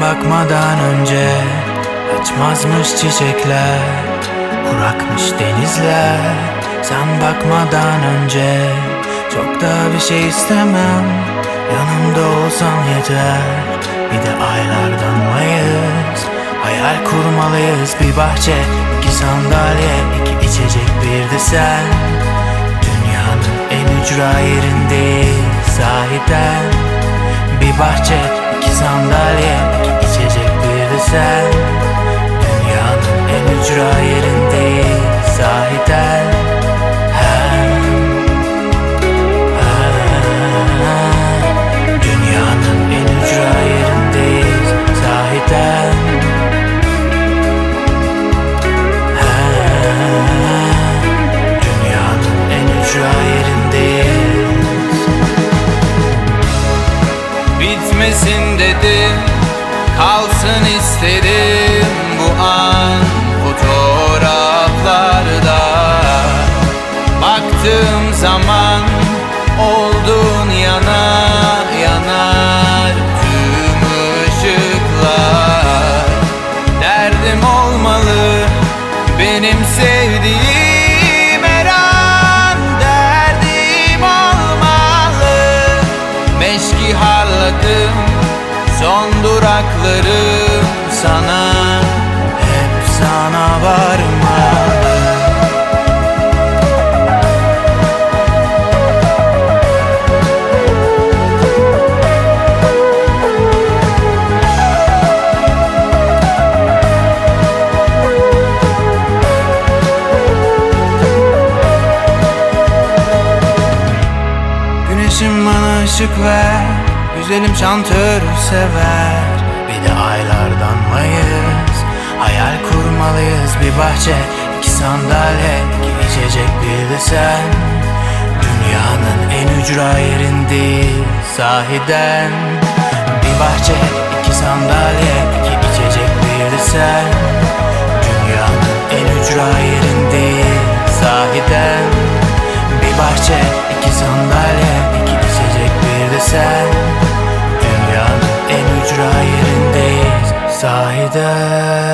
bakmadan önce Açmazmış çiçekler Kurakmış denizler. Sen bakmadan önce Çok da bir şey istemem. Yanımda olsan yeter. Bir de aylardanmayız Hayal kurmalıyız. Bir bahçe iki sandalye iki içecek bir de sen. Dünyanın en ücra yerindeyiz. Sahiden Bir bahçe iki sandalye sen Dünyanın en ücra yerindeyiz. Sahiden hem. Dünyanın en ücra Bitmesin dedim Kalsın istedim bu an fotoğraflarda. Baktığım zaman oldun yana yanar tüm ışıklar. Derdim olmalı benim sevdiğim duraklarım sana Hep sana varmalı Güneşim bana ışık ver Güzelim şantör sever De aylardanmayız. Hayal kurmalıyız. Bir bahçe iki sandalye iki içecek bir de sen. Dünyanın en ücra yerindeyiz sahiden. Bir bahçe iki sandalye iki içecek bir de sen. Dünyanın en ücra yerindeyiz sahiden. Bir bahçe iki sandalye iki içecek bir de sen. Dünyanın en ücra yerindeyiz sahiden